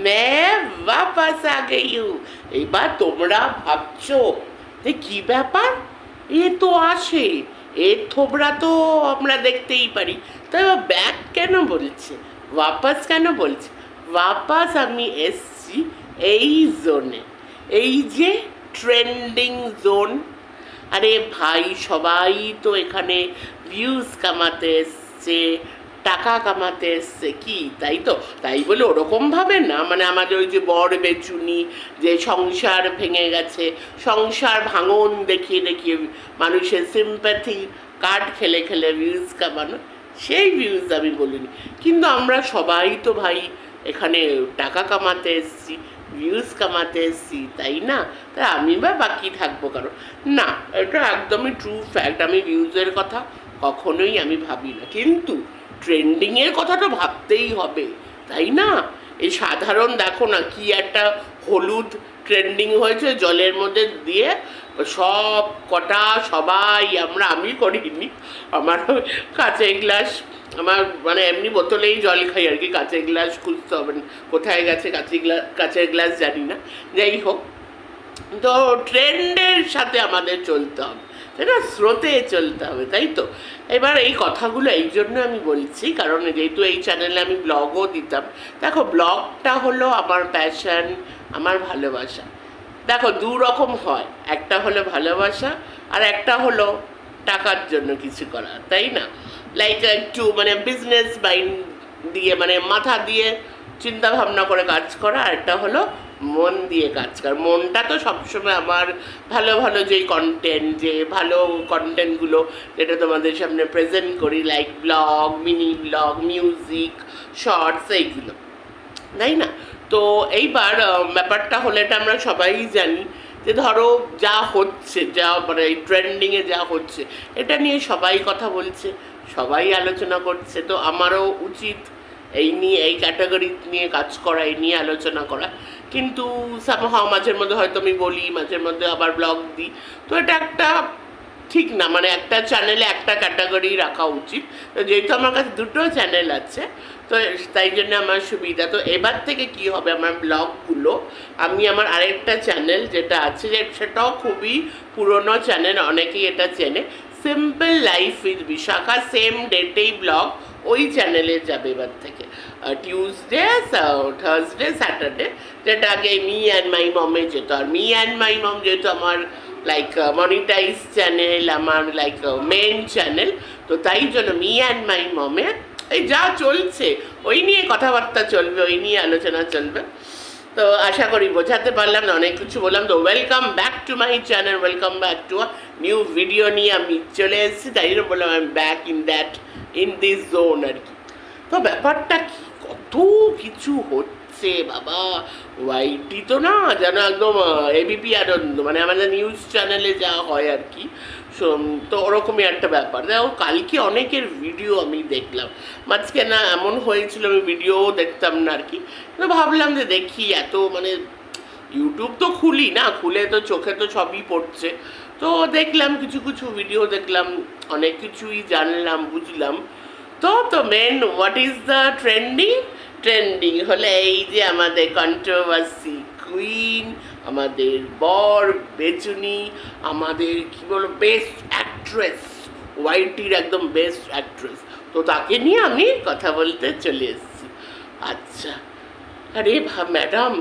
मैं वापस आ गई हूँ এবার তোমরা ভাবছো যে কি ব্যাপার এ তো আসে এর থোবরা তো আমরা দেখতেই পারি তো এবার ব্যাক কেন বলছে ওয়াপাস কেন বলছে ওয়াপাস আমি এসছি এই জোনে এই যে ট্রেন্ডিং জোন আরে ভাই সবাই তো এখানে ভিউজ কামাতে এসছে টাকা কামাতে এসছে। কি? তাই তো? তাই বলে ওরকম ভাবে না? মানে আমাদের ওই যে বর বেচুনি যে সংসার ভেঙে গেছে, সংসার ভাঙন দেখিয়ে দেখিয়ে মানুষের সিম্প্যাথি কার্ড খেলে খেলে ভিউজ কামানো, সেই ভিউজ আমি বলিনি। কিন্তু আমরা সবাই তো ভাই এখানে টাকা কামাতে এসছি ভিউজ কামাতে এসছি, তাই না? তাই আমি বা বাকি থাকব কারণ না, এটা একদমই ট্রু ফ্যাক্ট আমি ভিউজের কথা কখনোই আমি ভাবি না। কিন্তু ট্রেন্ডিংয়ের কথা তো ভাবতেই হবে, তাই না? এই সাধারণ দেখো না কি একটা হলুদ ট্রেন্ডিং হয়েছে, জলের মধ্যে দিয়ে সব কটা সবাই আমরা, আমি করিনি, আমার কাঁচের গ্লাস, আমার মানে এমনি বোতলেই জল খাই আর কি, কাঁচের গ্লাস খুঁজতে হবে না, কোথায় গেছে কাঁচের গ্লাস কাঁচের গ্লাস জানি না, যাই হোক। তো ট্রেন্ডের সাথে আমাদের চলতে হবে। সেটা স্রোতে চলতে হবে, তাই তো? এবার এই কথাগুলো এই জন্য আমি বলছি, কারণ যেহেতু এই চ্যানেলে আমি ব্লগও দিতাম। দেখো ব্লগটা হলো আমার প্যাশন আমার ভালোবাসা। দেখো, দু রকম হয়। একটা হলো ভালোবাসা আর একটা হলো টাকার জন্য কিছু করা, তাই না? লাইক একটু মানে বিজনেস মাইন্ড দিয়ে মানে মাথা দিয়ে চিন্তা ভাবনা করে কাজ করা, আর একটা হলো মন দিয়ে কাজ করা। মনটা তো সবসময় আমার ভালো ভালো যেই কন্টেন্ট যে ভালো কন্টেন্টগুলো যেটা তোমাদের সামনে প্রেজেন্ট করি like vlog mini vlog music shorts এইগুলো। তাই না? তো এইবার ব্যাপারটা হলে এটা আমরা সবাই জানি যে ধরো যা হচ্ছে, যা মানে এই ট্রেন্ডিংয়ে যা হচ্ছে, এটা নিয়ে সবাই কথা বলছে, সবাই আলোচনা করছে। তো আমারও উচিত এই নিয়ে, এই ক্যাটাগরি নিয়ে কাজ করা, এই নিয়ে আলোচনা করা। কিন্তু সামহাও মাঝের মধ্যে হয়তো আমি বলি, মাঝের মধ্যে আবার ব্লগ দিই। তো এটা একটা ঠিক না মানে একটা চ্যানেলে একটা ক্যাটাগরি রাখা উচিত। তো যেহেতু আমার কাছে দুটো চ্যানেল আছে, তো তাই জন্য আমার সুবিধা। তো এবার থেকে কি হবে আমার ব্লগগুলো আমি আমার আরেকটা চ্যানেল যেটা আছে, যে সেটাও খুবই পুরনো চ্যানেল অনেকেই এটা চেনে। Simple life with Bishakha same ডেটেই vlog ওই চ্যানেলে যাবে এবার থেকে। টিউসডে থার্সডে স্যাটারডে যেটা আগে মি অ্যান্ড মাই মমে যেত। আর মি অ্যান্ড মাই মম যেহেতু আমার লাইক মনিটাইজ চ্যানেল আমার লাইক মেন চ্যানেল তো তাই জন্য মি অ্যান্ড মাই মমে এই যা চলছে, ওই নিয়ে কথাবার্তা চলবে, ওই নিয়ে আলোচনা চলবে। তো আশা করি বোঝাতে পারলাম না, অনেক কিছু বললাম। তো welcome back to my channel welcome back to new video নিয়ে আমি চলে এসেছি। তাই জন্য বললাম আমি back in that in this zone আর কি। তো ব্যাপারটা কি? কত কিছু হচ্ছে বাবা। ওয়াইটি তো না, যেন একদম এবিপি আনন্দ মানে আমাদের নিউজ চ্যানেলে যা হয় আর কি। তো ওরকমই একটা ব্যাপার। দেখো কালকে অনেকের ভিডিও আমি দেখলাম। মাঝখানে এমন হয়েছিল, আমি ভিডিওও দেখতাম না আর কি। ভাবলাম যে দেখি, এত মানে ইউটিউব তো খুলি না, খুলে তো চোখে তো সবই পড়ছে। তো দেখলাম, কিছু কিছু ভিডিও দেখলাম, অনেক কিছুই জানলাম, বুঝলাম। তো তো main what is the trending trending হলে এই যে আমাদের কন্ট্রোভার্সি কুইন আমাদের বর বেচুনি, আমাদের কি বলব বেস্ট অ্যাক্ট্রেস ওয়াইটির একদম বেস্ট অ্যাক্ট্রেস তো তাকে নিয়ে আমি কথা বলতে চলে এসেছি। আচ্ছা আরে ভা ম্যাডাম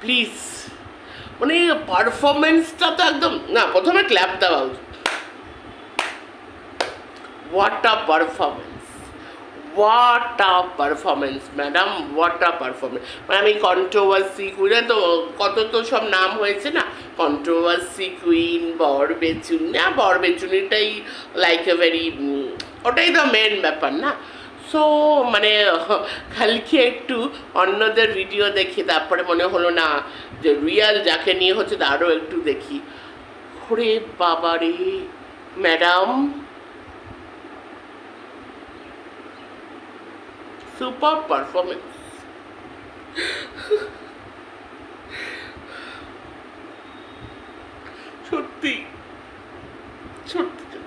প্লিজ মানে পারফরমেন্সটা তো একদম, না, প্রথমে ক্ল্যাপ দেওয়া উচিত। What a performance what a performance madam what a performance মানে আমি কন্ট্রোভার্সি কুইন তো কত তো সব নাম হয়েছে না? কন্ট্রোভার্সি কুইন বর বেচুন না বর বেচুনিটাই লাইক এ ভেরি ওটাই তো মেন ব্যাপার না? সো মানে কালকে একটু অন্যদের ভিডিও দেখি, তারপরে মনে হলো না যে রিয়াল যাকে নিয়ে হচ্ছে, তারও একটু দেখি। ওরে বাবা রে ম্যাডাম সুপার পারফরমেন্স সত্যি। সত্যি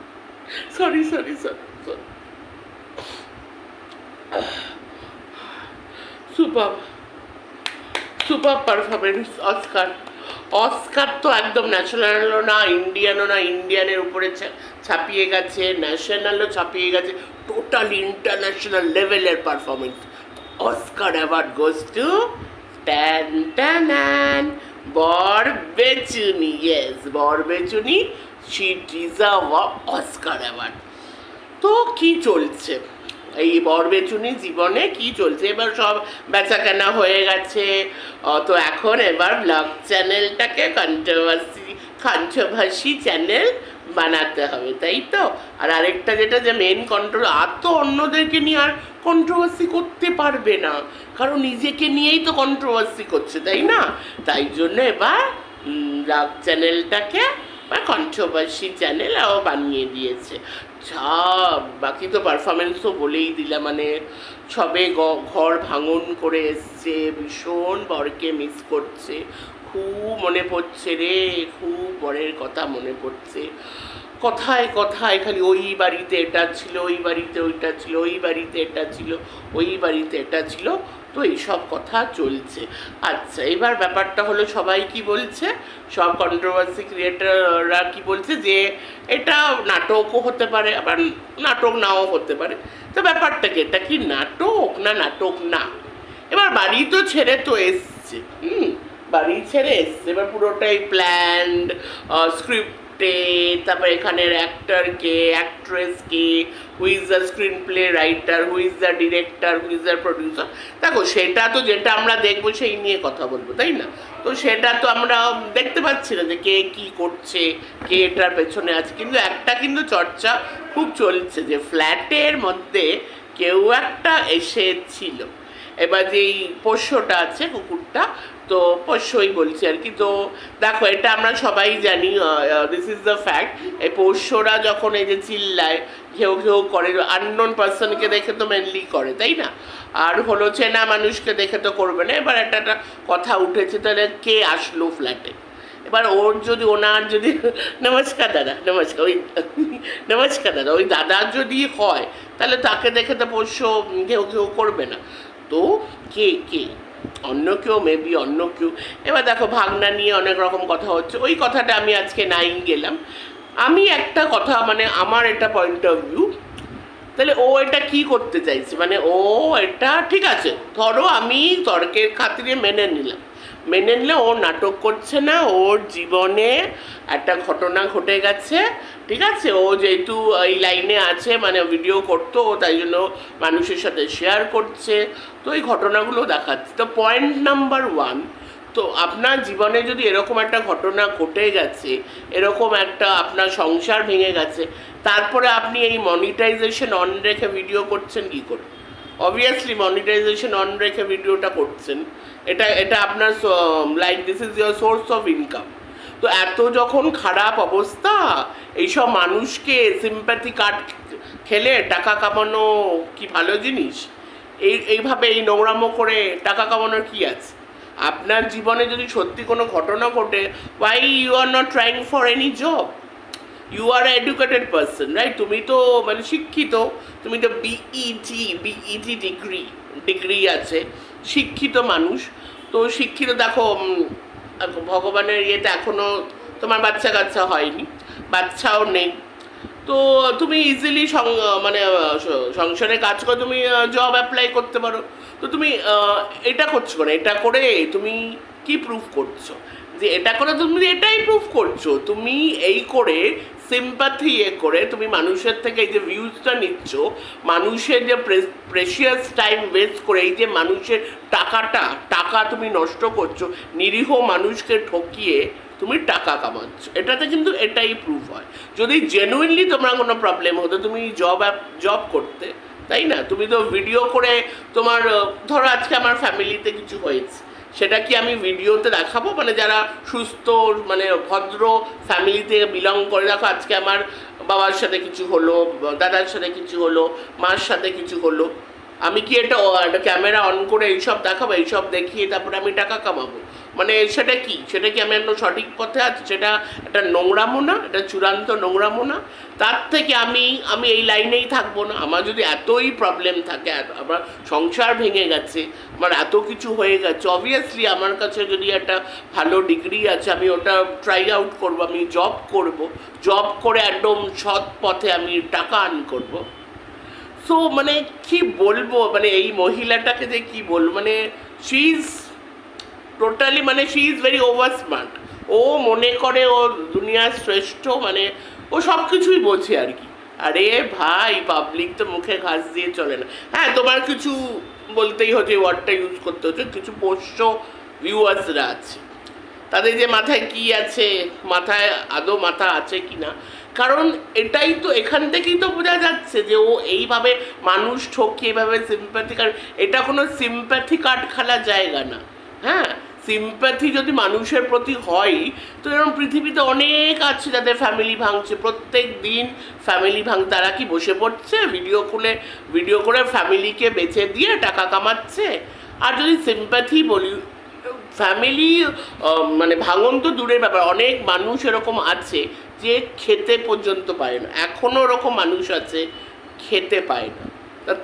sorry sorry sorry super super performance Oscar Oscar তো একদম ন্যাশনালও না ইন্ডিয়ানও না ইন্ডিয়ানের উপরে ছাপিয়ে গেছে ন্যাশনালও ছাপিয়ে গেছে। টোটাল ইন্টারন্যাশনাল লেভেলের performance Oscar award goes to tan ট্যান বর বেচুনি ইয়েস বর বেচুনি শি ডিজার্ভ অস্কার অ্যাওয়ার্ড তো কি চলছে? এই বরবেচুনি জীবনে কি চলছে? এবার সব বেচা কেনা হয়ে গেছে। তো এখন এবার ব্লগ চ্যানেলটাকে কন্ট্রোভার্সি কন্ট্রোভার্সি চ্যানেল বানাতে হবে, তাই তো? আর আরেকটা যেটা যে মেন কন্ট্রোল আর তো অন্যদেরকে নিয়ে আর কন্ট্রোভার্সি করতে পারবে না। কারণ নিজেকে নিয়েই তো কন্ট্রোভার্সি করছে, তাই না? তাই জন্য এবার ব্লগ চ্যানেলটাকে বা কন্ট্রোভার্সি চ্যানেল ও বানিয়ে দিয়েছে। যা, বাকি তো পারফরমেন্স তো বলেই দিলাম মানে সবে ঘর ভাঙন করে এসছে, ভীষণ বরকে মিস করছে। খুব মনে পড়ছে রে, খুব বরের কথা মনে পড়ছে। কথায় কথায় খালি ওই বাড়িতে এটা ছিল, ওই বাড়িতে ওইটা ছিল, ওই বাড়িতে এটা ছিল, ওই বাড়িতে এটা ছিল, তো এইসব কথা চলছে। আচ্ছা এবার ব্যাপারটা হলো সবাই কি বলছে? সব কন্ট্রোভার্সি ক্রিয়েটাররা কি বলছে যে এটা নাটকও হতে পারে, আবার নাটক নাও হতে পারে। তো ব্যাপারটা কি, এটা কি নাটক না নাটক না? এবার বাড়ি তো ছেড়ে তো এসছে, হুম? বাড়ি ছেড়ে এসছে। এবার পুরোটাই প্ল্যান্ড স্ক্রিপ্টে তারপর এখানের অ্যাক্টর কে actress K who is the screenplay writer who is the director who is the producer দেখো সেটা তো যেটা আমরা দেখব সেই নিয়ে কথা বলব, তাই না? তো সেটা তো আমরা দেখতে পাচ্ছি না যে কে কি করছে, কে এটার পেছনে আছে। কিন্তু একটা কিন্তু চর্চা খুব চলছে যে ফ্ল্যাটের মধ্যে কেউ একটা এসেছিল। এবার যেই পোষ্যটা আছে, কুকুরটা, তো পোষ্যই বলছি আর কি। তো দেখো, এটা আমরা সবাই জানি দিস ইজ দ্য ফ্যাক্ট এই পোষ্যরা যখন এই যে চিল্লায়, ঘেউ ঘেউ করে আননোন পার্সনকে দেখে তো মেনলি করে, তাই না? আর হলো চেনা মানুষকে দেখে তো করবে না। এবার একটা একটা কথা উঠেছে, তাহলে কে আসলো ফ্ল্যাটে এবার ওর যদি, ওনার যদি, নমস্কার দাদা, নমস্কার, ওই, নমস্কার দাদা, ওই দাদার যদি হয়, তাহলে তাকে দেখে তো পোষ্য ঘেউ ঘেউ করবে না। তো? কে কে? অন্য কেউ? মেবি অন্য কেউ। এবার দেখো, ভাগনা নিয়ে অনেক রকম কথা হচ্ছে। ওই কথাটা আমি আজকে নাই গেলাম। আমি একটা কথা মানে আমার এটা পয়েন্ট অফ ভিউ তাহলে ও এটা কি করতে চাইছে? মানে ও এটা ঠিক আছে। ধরো আমি তর্কের খাতিরে মেনে নিলাম। মেনে নিলে ও নাটক করছে না, ওর জীবনে একটা ঘটনা ঘটে গেছে, ঠিক আছে? ও যেহেতু এই লাইনে আছে মানে ভিডিও করতো, ও তাই জন্য মানুষের সাথে শেয়ার করছে। তো এই ঘটনাগুলো দেখাচ্ছে। তো পয়েন্ট নাম্বার ওয়ান তো আপনার জীবনে যদি এরকম একটা ঘটনা ঘটে গেছে, এরকম একটা আপনার সংসার ভেঙে গেছে, তারপরে আপনি এই মনিটাইজেশন অন রেখে ভিডিও করছেন, কি করে অবভিয়াসলি মনিটাইজেশন অন রেখে ভিডিওটা করছেন। এটা এটা আপনার like this is your source of income তো এত যখন খারাপ অবস্থা, এইসব মানুষকে সিম্প্যাথি কার্ড খেলে টাকা কামানো কি ভালো জিনিস? এই, এইভাবে এই নোংরামো করে টাকা কামানোর কি আছে? আপনার জীবনে যদি সত্যি কোনো ঘটনা ঘটে why you are not trying for any job you are educated person right তুমি তো মানে শিক্ষিত। তুমি তো বিইটি বিইটি ডিগ্রি ডিগ্রি আছে। শিক্ষিত মানুষ। তো শিক্ষিত, দেখো ভগবানের ইয়েতে এখনও তোমার বাচ্চা কাচ্চা হয়নি। বাচ্চাও নেই। তো তুমি ইজিলি মানে সংসারে কাজ করে তুমি জব অ্যাপ্লাই করতে পারো। তো তুমি এটা করছ না এটা করে তুমি কি প্রুফ করছ? যে এটা করে তুমি এটাই প্রুফ করছ। তুমি এই করে সিম্পাথি এ করে তুমি মানুষের থেকে এই যে ভিউজটা নিচ্ছ, মানুষের যে প্রেশিয়াস টাইম ওয়েস্ট করে এই যে মানুষের টাকাটা, টাকা তুমি নষ্ট করছ, নিরীহ মানুষকে ঠকিয়ে তুমি টাকা কামাচ্ছ। এটাতে কিন্তু এটাই প্রুফ হয়। যদি জেনুইনলি তোমার কোনো প্রবলেম হতো, তুমি জব জব করতে, তাই না? তুমি তো ভিডিও করে তোমার, ধরো আজকে আমার ফ্যামিলিতে কিছু হয়েছে। সেটা কি আমি ভিডিওতে দেখাবো? মানে যারা সুস্থ মানে ভদ্র, ফ্যামিলিতে বিলং করে দেখো আজকে আমার বাবার সাথে কিছু হলো, দাদার সাথে কিছু হলো, মার সাথে কিছু হলো, আমি কি এটা ক্যামেরা অন করে এইসব দেখাবো, এইসব দেখিয়ে তারপরে আমি টাকা কামাবো? মানে সেটা কি? সেটা কি আমি একটা সঠিক পথে আছি? সেটা একটা নোংরামো না এটা চূড়ান্ত নোংরামো না তার থেকে আমি আমি এই লাইনেই থাকব না। আমার যদি এতই প্রবলেম থাকে আমার সংসার ভেঙে গেছে, আমার এত কিছু হয়ে গেছে অবভিয়াসলি আমার কাছে যদি একটা ভালো ডিগ্রি আছে, আমি ওটা ট্রাই আউট করব, আমি জব করব জব করে একদম সৎ পথে আমি টাকা আর্ন করব। সো মানে কি বলব? মানে এই মহিলাটাকে যে কি বলব? মানে শি ইজ টোটালি মানে she is very over smart ও মনে করে ও দুনিয়ার শ্রেষ্ঠ মানে ও সব কিছুই বোঝে আর কি। আরে ভাই পাবলিক তো মুখে ঘাস দিয়ে চলে না। হ্যাঁ তোমার কিছু বলতেই হচ্ছে ওয়ার্ডটা ইউজ করতে হচ্ছে, কিছু পোষ্য ভিউয়ার্সরা আছে। তাদের যে মাথায় কি আছে, মাথায় আদৌ মাথা আছে কি না? কারণ এটাই তো এখান থেকেই তো বোঝা যাচ্ছে যে ও এইভাবে মানুষ ঠকিয়ে এভাবে সিম্প্যাথি কার্ড এটা কোনো সিম্প্যাথি কার্ড খেলার জায়গা না। হ্যাঁ সিম্প্যাথি যদি মানুষের প্রতি হয়, তো এরকম পৃথিবীতে অনেক আছে যাদের ফ্যামিলি ভাঙছে। প্রত্যেক দিন ফ্যামিলি ভাঙ, তারা কি বসে পড়ছে? ভিডিও খুলে ভিডিও করে ফ্যামিলিকে বেছে দিয়ে টাকা কামাচ্ছে? আর যদি সিম্প্যাথি বলি ফ্যামিলি মানে ভাঙন তো দূরের ব্যাপার, অনেক মানুষ এরকম আছে যে খেতে পর্যন্ত পায় না। এখনও ওরকম মানুষ আছে, খেতে পায় না।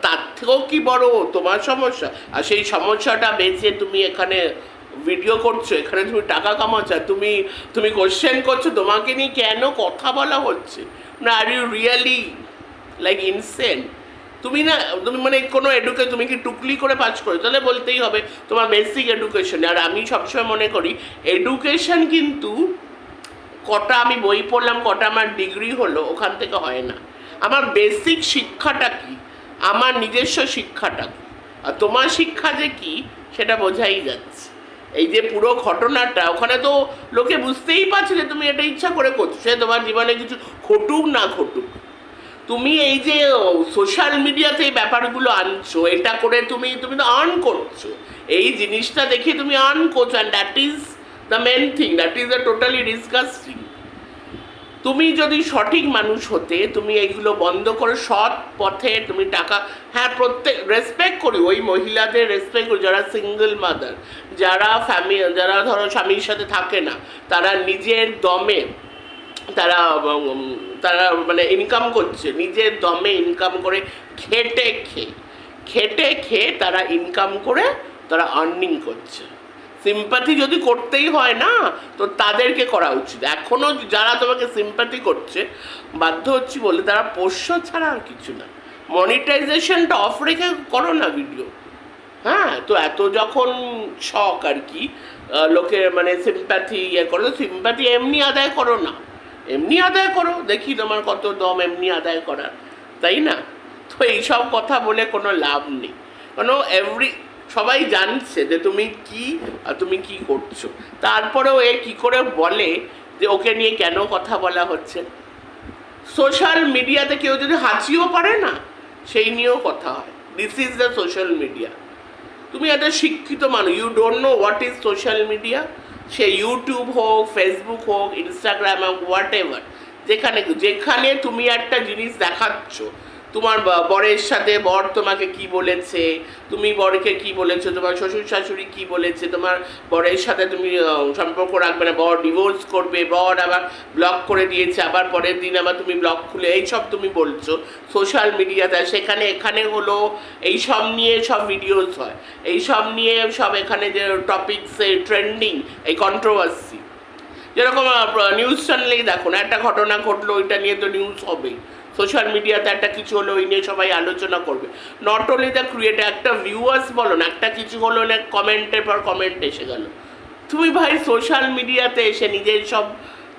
তার থেকেও কি বড় তোমার সমস্যা? আর সেই সমস্যাটা বেঁচে তুমি এখানে ভিডিও করছ, এখানে তুমি টাকা কামাচ্ছ তুমি তুমি কোশ্চেন করছ, তোমাকে নিয়ে কেন কথা বলা হচ্ছে? না are you really like innocent তুমি না, তুমি মানে কোনো এডুকে তুমি কি টুকলি করে পাস করো তাহলে বলতেই হবে, তোমার বেসিক এডুকেশন আর আমি সবসময় মনে করি এডুকেশন কিন্তু কটা আমি বই পড়লাম, কটা আমার ডিগ্রি হলো, ওখান থেকে হয় না। আমার বেসিক শিক্ষাটা কি? আমার নিজস্ব শিক্ষাটা। আর তোমার শিক্ষা যে কি, সেটা বোঝাই যাচ্ছে। এই যে পুরো ঘটনাটা, ওখানে তো লোকে বুঝতেই পারছে যে তুমি এটা ইচ্ছা করে করছ, সে তোমার জীবনে কিছু ঘটুক না ঘটুক। তুমি এই যে সোশ্যাল মিডিয়াতে এই ব্যাপারগুলো আনছো, এটা করে তুমি তুমি তো আর্ন করছ। এই জিনিসটা দেখে তুমি আর্ন করছ and that is the main thing that is the totally disgusting তুমি যদি সঠিক মানুষ হতে, তুমি এইগুলো বন্ধ করে, সৎ পথে তুমি টাকা হ্যাঁ প্রত্যেক রেসপেক্ট করি, ওই মহিলাদের রেসপেক্ট করি, যারা সিঙ্গেল মাদার যারা ফ্যামিলি যারা ধরো স্বামীর সাথে থাকে না, তারা নিজের দমে, তারা তারা মানে ইনকাম করছে, নিজের দমে ইনকাম করে খেটে খেয়ে খেটে খেয়ে তারা ইনকাম করে তারা আর্নিং করছে। সিম্পাথি যদি করতেই হয় না, তো তাদেরকে করা উচিত। এখনও যারা তোমাকে সিম্পাথি করছে, বাধ্য হচ্ছি বলে তারা পোষ্য ছাড়া আর কিছু না। মনিটাইজেশনটা অফ রেখে করো না ভিডিও হ্যাঁ তো এত যখন শখ আর কি লোকের মানে সিম্প্যাথি ইয়ে করো সিম্প্যাথি এমনি আদায় করো না। এমনি আদায় করো, দেখি তোমার কত দম এমনি আদায় করার। তাই না? তো এইসব কথা বলে কোনো লাভ নেই। কারণ এভরি সবাই জানছে যে তুমি কি তুমি কি করছ। তারপরেও এ কি করে বলে যে ওকে নিয়ে কেন কথা বলা হচ্ছে? সোশ্যাল মিডিয়াতে কেউ যদি হাঁচিও পারে না, সেই নিয়েও কথা হয়। This is the social media তুমি একটা শিক্ষিত মানুষ you don't know what is social media say YouTube হোক ফেসবুক হোক ইনস্টাগ্রাম হোক হোয়াট এভার যেখানে যেখানে তুমি একটা জিনিস দেখাচ্ছ তোমার বরের সাথে বর তোমাকে কি বলেছে? তুমি বরকে কি বলেছ? তোমার শ্বশুর শাশুড়ি কি বলেছে? তোমার বরের সাথে তুমি সম্পর্ক রাখবে না। বর ডিভোর্স করবে, বর আবার ব্লক করে দিয়েছে, আবার পরের দিন আবার তুমি ব্লক খুলে, এইসব তুমি বলছো। সোশ্যাল মিডিয়াতে সেখানে, এখানে হলো এই সব নিয়ে সব ভিডিওস হয়। এই সব নিয়ে সব এখানে যে টপিকসে ট্রেন্ডিং এই কন্ট্রোভার্সি যেরকম নিউজ চ্যানেলেই দেখো না, একটা ঘটনা ঘটলো, ওইটা নিয়ে তো নিউজ হবেই। সোশ্যাল মিডিয়াতে একটা কিছু হলো ওই নিয়ে সবাই আলোচনা করবে। নট অনলি দ্য ক্রিয়েটার একটা ভিউয়ার্স বলো না, একটা কিছু হলো না কমেন্টের পর কমেন্ট এসে গেল। তুমি ভাই সোশ্যাল মিডিয়াতে এসে নিজের সব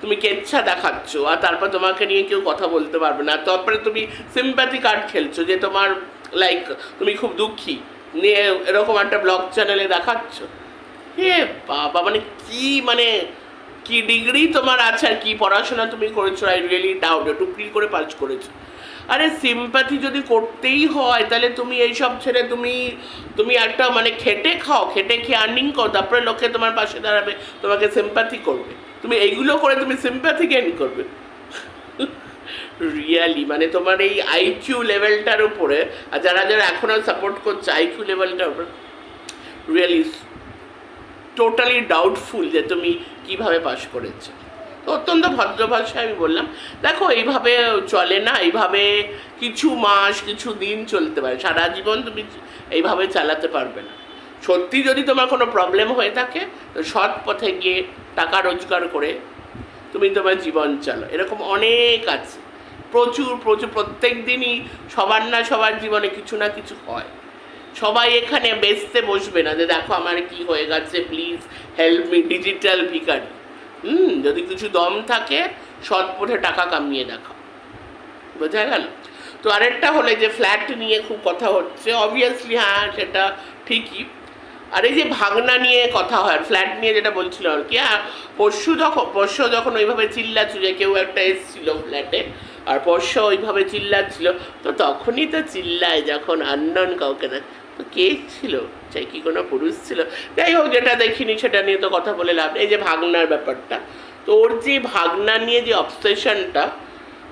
তুমি কেচ্ছা দেখাচ্ছ, আর তারপর তোমাকে নিয়ে কেউ কথা বলতে পারবে না। তারপরে তুমি সিম্প্যাথি কার্ড খেলছো যে তোমার লাইক তুমি খুব দুঃখী। নিয়ে এরকম একটা ব্লগ চ্যানেলে দেখাচ্ছ। হে বাবা মানে কি মানে কি ডিগ্রি তোমার আছে আর কি? পড়াশোনা তুমি করেছ আই রিয়েলি ডাউট টুকরি করে পাস করেছ। আরে সিম্প্যাথি যদি করতেই হয়, তাহলে তুমি এইসব ছেড়ে তুমি তুমি একটা মানে খেটে খাও, খেটে খেয়ে আর্নিং করো, তারপরে লোকে তোমার পাশে দাঁড়াবে, তোমাকে সিম্প্যাথি করবে। তুমি এইগুলো করে তুমি সিম্প্যাথি গেন করবে। রিয়ালি মানে তোমার এই আইকিউ লেভেলটার উপরে, আর যারা যারা এখনও সাপোর্ট করছে আইকিউ লেভেলটার উপরে রিয়েলি টোটালি ডাউটফুল যে তুমি কীভাবে পাশ করেছ। অত্যন্ত ভদ্র ভাষায় আমি বললাম, দেখো, এইভাবে চলে না, এইভাবে কিছু মাস, কিছু দিন চলতে পারে। সারা জীবন তুমি এইভাবে চালাতে পারবে না। সত্যি যদি তোমার কোনো প্রবলেম হয়ে থাকে, তো সৎ পথে গিয়ে টাকা রোজগার করে তুমি তোমার জীবন চালো। এরকম অনেক আছে। প্রচুর প্রচুর, প্রত্যেক দিনই সবার না সবার জীবনে কিছু না কিছু হয়। সবাই এখানে বেচতে বসবে না। যে দেখো আমার কি হয়ে গেছে প্লিজ হেল্প মি ডিজিটাল ভিকারি হুম, যদি কিছু দম থাকে, সৎ পথে টাকা কামিয়ে দেখাও। বোঝা গেল? তো আরেকটা হলে যে ফ্ল্যাট নিয়ে খুব কথা হচ্ছে। অবভিয়াসলি হ্যাঁ সেটা ঠিকই। আর এই যে ভাগনা নিয়ে কথা হয় ফ্ল্যাট নিয়ে যেটা বলছিল আর কি আর পরশু যখন পরশু যখন ওইভাবে চিল্লাচ্ছিল যে কেউ একটা এসছিল ফ্ল্যাটে আর পরশু ওইভাবে চিল্লাচ্ছিল, তো তখনই তো চিল্লায় যখন আননন কাউকে না তো কে ছিল? চাই কি কোনো পুরুষ ছিল? যাই হোক, যেটা দেখিনি সেটা নিয়ে তো কথা বলে লাভ। এই যে ভাগনার ব্যাপারটা, তো ওর যে ভাগনা নিয়ে যে অবসেশনটা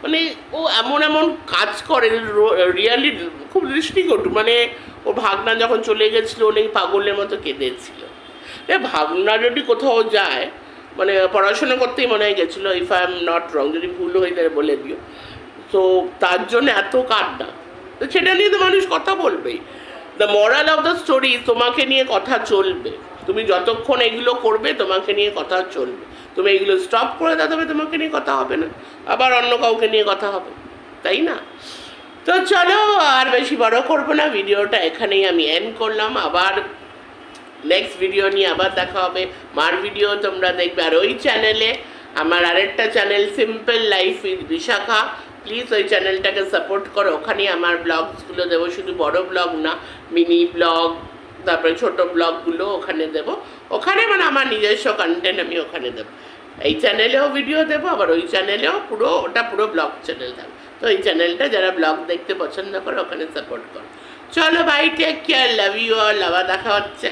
মানে ও এমন এমন কাজ করে রিয়ালি খুব দৃষ্টিকটু মানে ও ভাগনা যখন চলে গেছিল অনেক পাগলের মতো কেঁদেছিল। ভাগনা যদি কোথাও যায় মানে পড়াশোনা করতেই মনে হয় গেছিল if I am not wrong যদি ভুল হয়ে যায় বলে দিও। তো তার জন্য এত কান্না। তো সেটা নিয়ে তো মানুষ কথা বলবেই। The moral of the story তোমাকে নিয়ে কথা চলবে। তুমি যতক্ষণ এগুলো করবে, তোমাকে নিয়ে কথা চলবে। তুমি এগুলো স্টপ করে দাও, তবে তোমাকে নিয়ে কথা হবে না। আবার অন্য কাউকে নিয়ে কথা হবে। তাই না? তো চলো, আর বেশি বড় করব না। ভিডিওটা এখানেই আমি এন্ড করলাম। আবার নেক্সট ভিডিও নিয়ে আবার দেখা হবে। মার ভিডিও তোমরা দেখবে। আর ওই চ্যানেলে আমার আরেকটা channel simple life with Bishakha please ওই চ্যানেলটাকে সাপোর্ট করো। ওখানে আমার ব্লগসগুলো দেবো। শুধু বড় ব্লগ না মিনি ব্লগ তারপরে ছোট ব্লগগুলো ওখানে দেব। ওখানে মানে আমার নিজস্ব কন্টেন্ট আমি ওখানে দেবো। এই চ্যানেলেও ভিডিও দেবো, আবার ওই চ্যানেলেও পুরো, ওটা পুরো ব্লগ চ্যানেল থাকবে। তো এই চ্যানেলটা যারা ব্লগ দেখতে পছন্দ করে, ওখানে সাপোর্ট করো। চলো bye take care love you all আবার দেখা হচ্ছে।